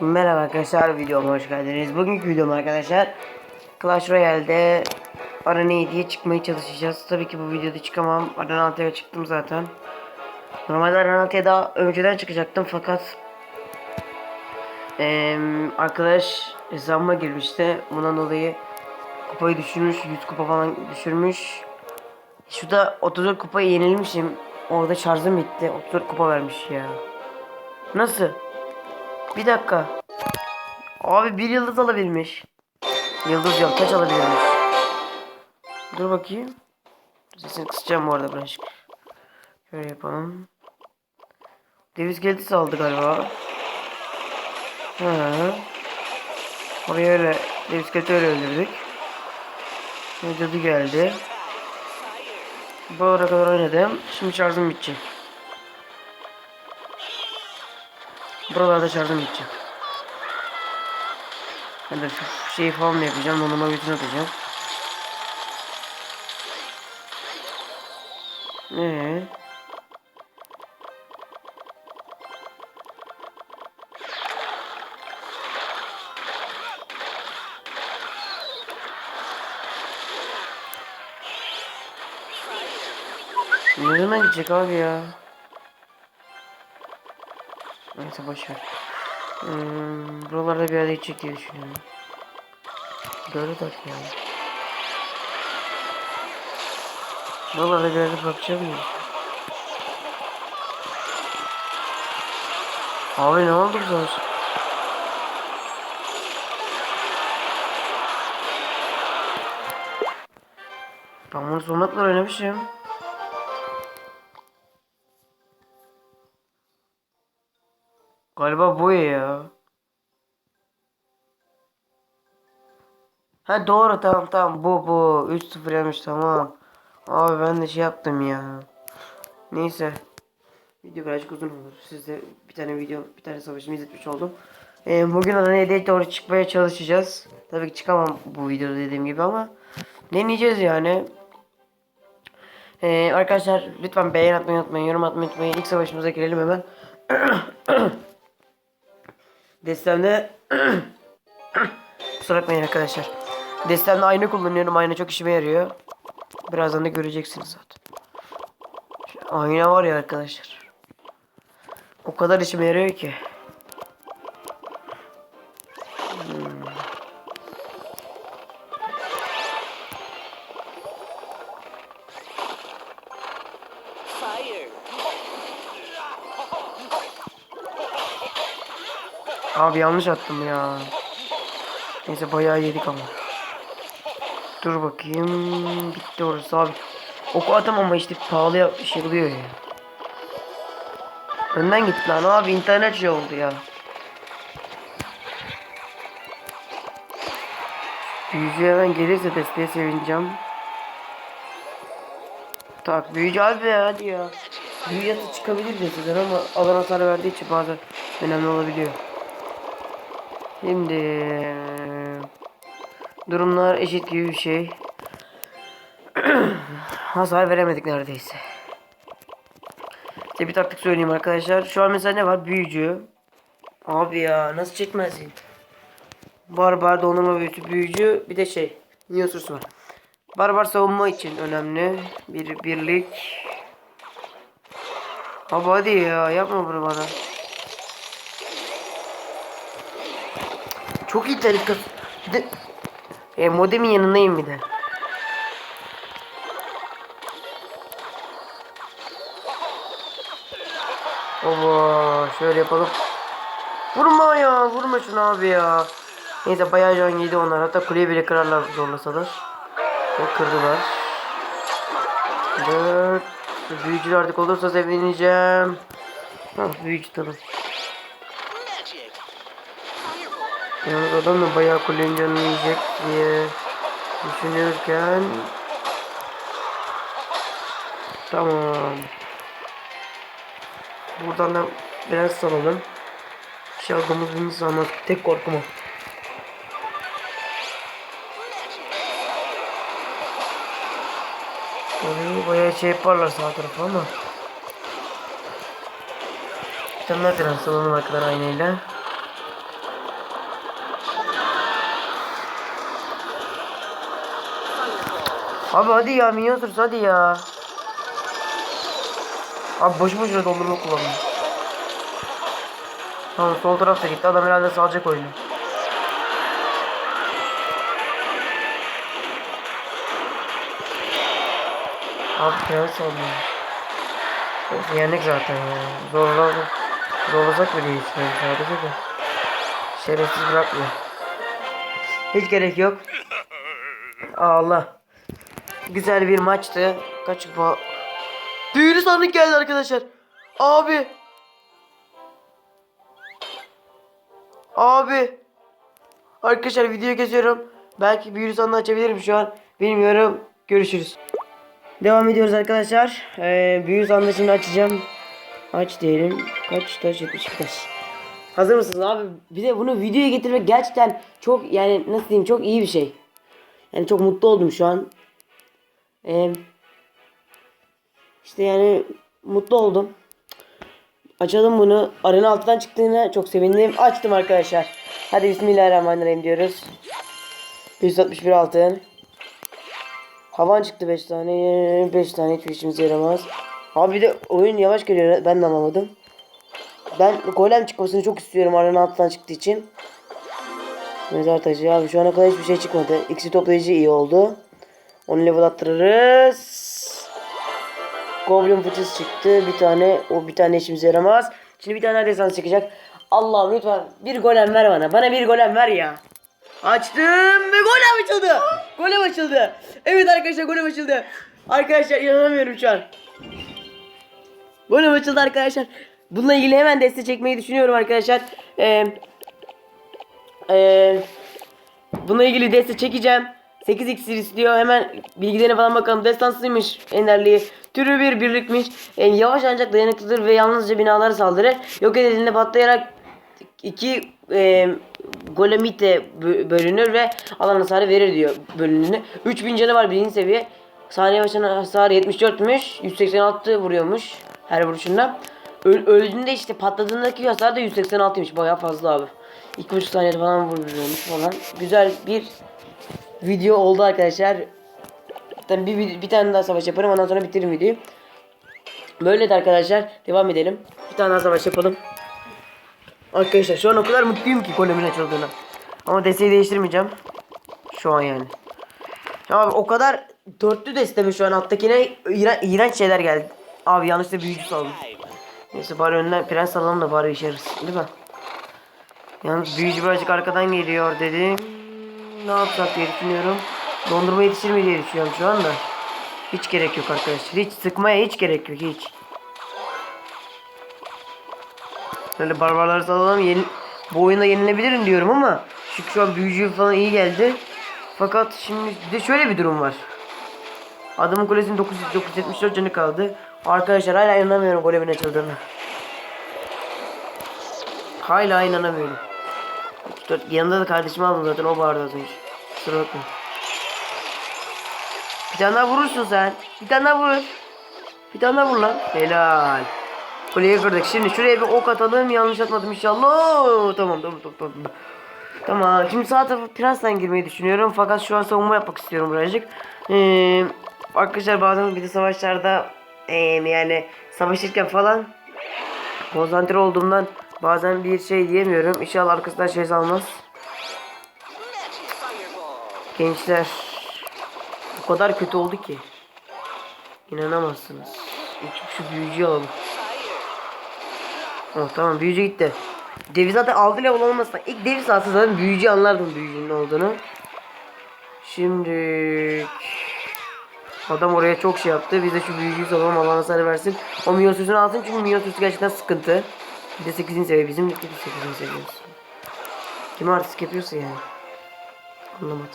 Merhaba arkadaşlar videoma hoş geldiniz. Bugünkü videom arkadaşlar Clash Royale'de Arena diye çıkmaya çalışacağız. Tabii ki bu videoda çıkamam. Arena 6'ya çıktım zaten. Normalde Arena 6'ya daha önceden çıkacaktım fakat eee, arkadaş hesabıma girmişti. Bundan dolayı kupayı düşürmüş. 100 kupa falan düşürmüş. Şurada 34 kupayı yenilmişim. Orada şarjım bitti. 34 kupa vermiş ya. Nasıl? Bir dakika. Abi bir yıldız alabilmiş. Yıldız yok kaç alabilmiş. Dur bakayım. Sesini kısacağım bu arada birazcık. Şöyle yapalım. Deviz geldi aldı galiba. Hı. Oraya öyle Deviz geldi öyle öldürdük. Cadı geldi. Bu ara kadar oynadım. Şimdi şarjım bitecek. Buralarda şarjım bitecek. Ben de şu şeyi falan da yapacağım. Donuma bütün atacağım. Ee. Ne zaman gidecek abi ya? Neyse boşver. Hmm, buralarda bir yerde gidecek diye düşünüyorum. Böyle tak ya. Buralarda bir yerde diye düşünüyorum. Abi ne oldu bu zaman? Ben bunu sonuna kadar oynamışım. Galiba bu ya. Ha doğru tamam tamam bu bu 3-0 yemiş tamam. Abi ben de şey yaptım ya. Neyse. Video birazcık uzun olur. Sizde bir tane video bir tane savaşımı izletmiş oldum. Ee, bugün Adana'ya doğru çıkmaya çalışacağız. Tabii ki çıkamam bu videoda dediğim gibi ama deneyeceğiz yani. Ee, arkadaşlar lütfen beğen atmayı unutmayın, yorum atmayı unutmayın. İlk savaşımıza girelim hemen. Destemde Kusura bakmayın arkadaşlar. Destemde ayna kullanıyorum. Ayna çok işime yarıyor. Birazdan da göreceksiniz zaten. Şu ayna var ya arkadaşlar. O kadar işime yarıyor ki. Abi yanlış attım ya. Neyse bayağı yedik ama. Dur bakayım. Bitti orası abi. Oku atam ama işte pahalıya şey oluyor ya. Önden git lan abi internet şey oldu ya. Büyücü hemen gelirse desteğe sevineceğim. Tak büyücü abi hadi ya. Büyü yatı çıkabilir de ama alan hasar verdiği için bazen önemli olabiliyor. Şimdi durumlar eşit gibi bir şey. Hasar veremedik neredeyse. Size bir taktik söyleyeyim arkadaşlar. Şu an mesela ne var? Büyücü. Abi ya nasıl çekmezsin? Barbar dondurma büyücü, büyücü bir de şey. Niyosus var. Barbar savunma için önemli. Bir birlik. Abi hadi ya yapma bunu bana. Çok iyi tarikat. Bir de e, modemin yanındayım bir de. Oba şöyle yapalım. Vurma ya vurma şunu abi ya. Neyse bayağı can yedi onlar. Hatta kuleyi bile kırarlar zorlasalar. Ve kırdılar. Dört. Büyücü artık olursa sevineceğim. Hah büyücü tamam. Yalnız adam da bayağı kulenin canını yiyecek diye düşünürken Tamam. Buradan da biraz salalım. Şey aldığımız bir sanmaz. Tek korkum o. Tabii bayağı şey yaparlar sağ tarafa ama. Tane daha biraz salalım arkadan aynayla. Abi hadi ya minyon hadi ya. Abi boşu boşuna dondurma kullandım. Tamam sol tarafta gitti. Adam herhalde salacak oyunu. Abi prens aldım. Of zaten ya. Zorladık. Zorlasak bile ben sadece de. Şerefsiz bırakmıyor. Hiç gerek yok. Allah. Güzel bir maçtı. Kaç kupa? Büyülü sandık geldi arkadaşlar. Abi. Abi. Arkadaşlar video kesiyorum. Belki büyülü sandığı açabilirim şu an. Bilmiyorum. Görüşürüz. Devam ediyoruz arkadaşlar. Ee, büyülü sandığı şimdi açacağım. Aç diyelim. Kaç taş? 72 taş. Hazır mısınız abi? Bir de bunu videoya getirmek gerçekten çok yani nasıl diyeyim çok iyi bir şey. Yani çok mutlu oldum şu an. Ee, işte yani mutlu oldum. Açalım bunu. Arena altından çıktığına çok sevindim. Açtım arkadaşlar. Hadi bismillahirrahmanirrahim diyoruz. 161 altın. Havan çıktı 5 tane. 5 tane hiçbir işimize yaramaz. Abi bir de oyun yavaş geliyor. Ben de anlamadım. Ben golem çıkmasını çok istiyorum arena altından çıktığı için. Mezar taşı abi şu ana kadar hiçbir şey çıkmadı. X'i toplayıcı iyi oldu. Onu level attırırız. Goblin fıçısı çıktı. Bir tane o bir tane işimize yaramaz. Şimdi bir tane daha desans çıkacak. Allah'ım lütfen bir golem ver bana. Bana bir golem ver ya. Açtım ve golem açıldı. Golem açıldı. Evet arkadaşlar golem açıldı. Arkadaşlar inanamıyorum şu an. Golem açıldı arkadaşlar. Bununla ilgili hemen deste çekmeyi düşünüyorum arkadaşlar. Ee, ee, bununla ilgili deste çekeceğim. 8 iksir istiyor. Hemen bilgilerine falan bakalım. Destansıymış Enderliği. Türü bir birlikmiş. E, yavaş ancak dayanıklıdır ve yalnızca binalara saldırır. Yok edildiğinde patlayarak iki e, golemite bö- bölünür ve alan hasarı verir diyor bölününü. 3000 canı var birinci seviye. Saniye başına hasarı 74'müş. 186 vuruyormuş her vuruşunda. Öl- öldüğünde işte patladığındaki hasar da 186'ymış. Bayağı fazla abi. 2,5 saniyede falan vuruyormuş falan. Güzel bir video oldu arkadaşlar. Zaten bir, bir, tane daha savaş yaparım ondan sonra bitiririm videoyu. Böyle de arkadaşlar devam edelim. Bir tane daha savaş yapalım. Arkadaşlar şu an o kadar mutluyum ki golemin açıldığına. Ama desteği değiştirmeyeceğim. Şu an yani. Abi o kadar dörtlü desteme şu an alttakine iğren, iğrenç şeyler geldi. Abi yanlışlıkla büyücü saldım. Neyse bari önden prens alalım da bari işe yarasın değil mi? Yalnız büyücü birazcık arkadan geliyor dedim. Ne yapsak diye düşünüyorum. Dondurma yetişir diye düşünüyorum şu anda. Hiç gerek yok arkadaşlar. Hiç sıkmaya hiç gerek yok hiç. Böyle barbarları salalım. Yeni, bu oyunda yenilebilirim diyorum ama çünkü şu an büyücü falan iyi geldi. Fakat şimdi de şöyle bir durum var. Adamın kulesinin 9, 974 canı kaldı. Arkadaşlar hala inanamıyorum golemin açıldığını. Hala inanamıyorum. 34 yanında da kardeşimi aldım zaten o bağırdı az önce. Kusura bakma. Bir tane daha vurursun sen. Bir tane daha vur. Bir tane daha vur lan. Helal. Kuleyi kırdık. Şimdi şuraya bir ok atalım. Yanlış atmadım inşallah. Tamam tamam tamam. tamam. Tamam. Şimdi sağ tarafa Prens'ten girmeyi düşünüyorum. Fakat şu an savunma yapmak istiyorum birazcık. Ee, arkadaşlar bazen bir de savaşlarda ee, yani savaşırken falan konsantre olduğumdan bazen bir şey diyemiyorum. İnşallah arkasından şey almaz. Gençler o kadar kötü oldu ki. İnanamazsınız. Şu büyücüyü alalım. Oh tamam büyücü gitti. Devi zaten 6 level olmasa ilk devi alsa zaten büyücü anlardım büyücünün olduğunu. Şimdi adam oraya çok şey yaptı. Biz de şu büyücüyü salalım Allah hasarı versin. O minyon sözünü alsın çünkü minyon sözü gerçekten sıkıntı. Bir de 8. seviye bizim de 8. seviyemiz. Kim artist yapıyorsa yani. Anlamadım.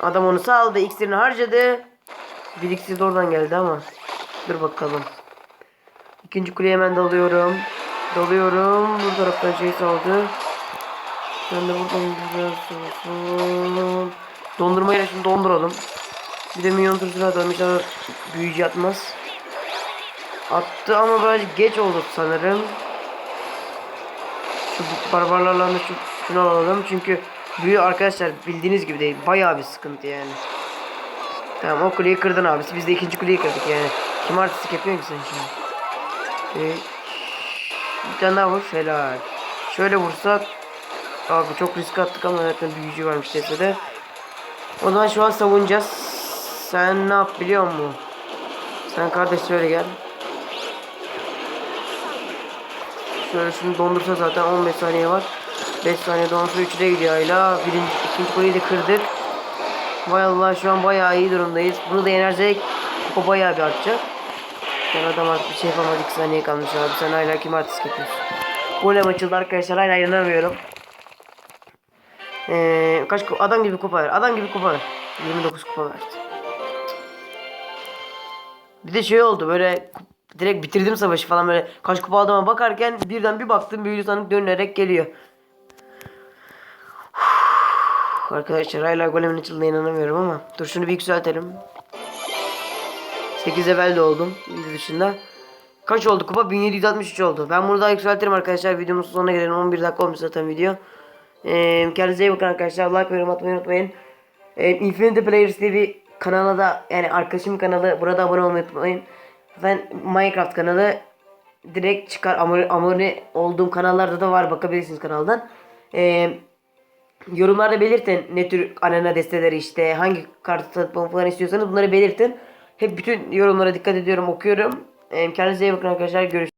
Adam onu saldı, iksirini harcadı. Bir iksir de oradan geldi ama. Dur bakalım. İkinci kuleye hemen dalıyorum. Dalıyorum. Bu taraftan şey saldı. Ben de buradan biraz olsun. Dondurmayla şimdi donduralım. Bir de minyon tursuna atalım. İnşallah büyücü atmaz. Attı ama birazcık geç oldu sanırım. Şu barbarlarla şu, şunu alalım. Çünkü büyü arkadaşlar bildiğiniz gibi değil. Bayağı bir sıkıntı yani. Tamam o kuleyi kırdın abisi. Biz de ikinci kuleyi kırdık yani. Kim artistik yapıyor ki sen şimdi? Ee, bir tane daha vur. Helal. Şöyle vursak. Abi çok risk attık ama zaten büyücü varmış tepede. O zaman şu an savunacağız. Sen ne yap biliyor musun? Sen kardeş şöyle gel. Şöyle şunu dondursa zaten 15 saniye var. 5 saniye dondursa 3'e gidiyor hala. Birinci, ikinci kuleyi de kırdık. Vay Allah şu an bayağı iyi durumdayız. Bunu da yenersek kupa bayağı bir artacak. Sen adam artık bir şey yapamaz 2 saniye kalmış abi. Sen hala kim artist yapıyorsun? Golem açıldı arkadaşlar hala inanamıyorum. Ee, kaç kupa? Adam gibi kupa ver. Adam gibi kupa ver. 29 kupa verdi. Bir de şey oldu böyle direkt bitirdim savaşı falan böyle kaç kupa aldığıma bakarken birden bir baktım büyülü sanık dönerek geliyor. Arkadaşlar hala golemin açıldığına inanamıyorum ama dur şunu bir yükseltelim. 8 level de oldum video dışında. Kaç oldu kupa? 1763 oldu. Ben bunu daha yükseltirim arkadaşlar. Videomuzun sonuna gelelim. 11 dakika olmuş zaten video. Ee, kendinize iyi bakın arkadaşlar. Like ve yorum atmayı unutmayın. Ee, Infinity Players diye bir kanala da yani arkadaşımın kanalı. Burada abone olmayı unutmayın. Ben Minecraft kanalı direkt çıkar. Abone olduğum kanallarda da var. Bakabilirsiniz kanaldan. Ee, Yorumlarda belirtin ne tür arena desteleri işte hangi kartı tanıtmamı falan istiyorsanız bunları belirtin. Hep bütün yorumlara dikkat ediyorum okuyorum. Ee, Kendinize iyi bakın arkadaşlar görüşürüz.